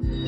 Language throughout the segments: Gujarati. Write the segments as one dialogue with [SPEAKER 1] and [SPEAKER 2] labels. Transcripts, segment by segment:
[SPEAKER 1] you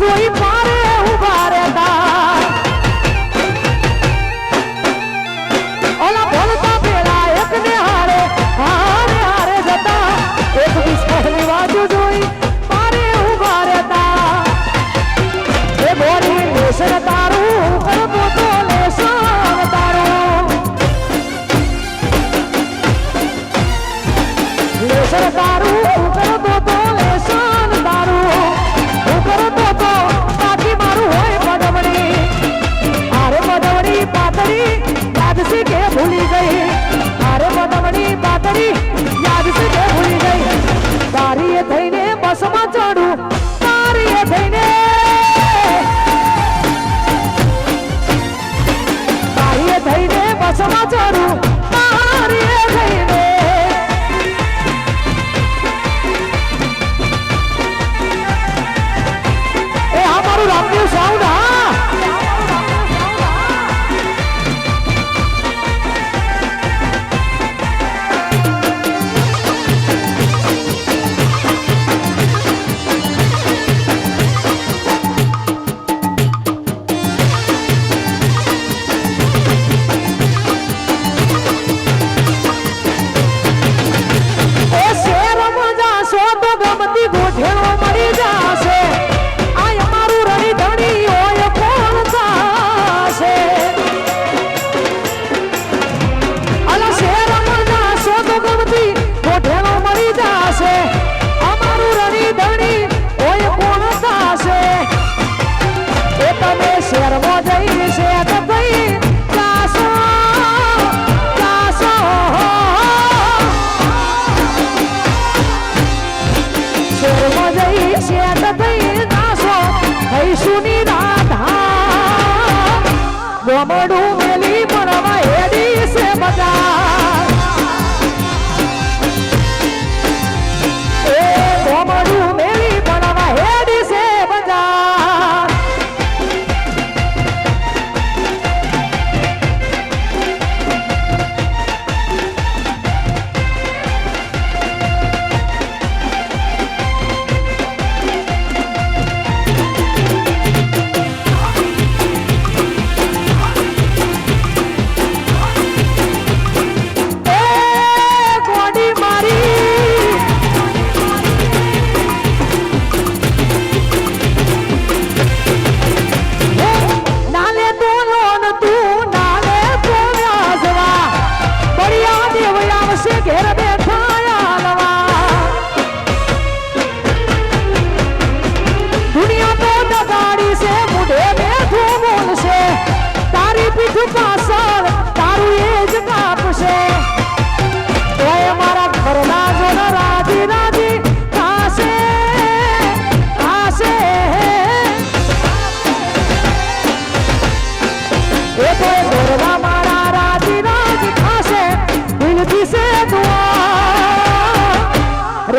[SPEAKER 1] 我一跑 જાણું તારી થઈને. તારી થઈને બસમાં ચડું.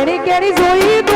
[SPEAKER 1] querem, querem zoído.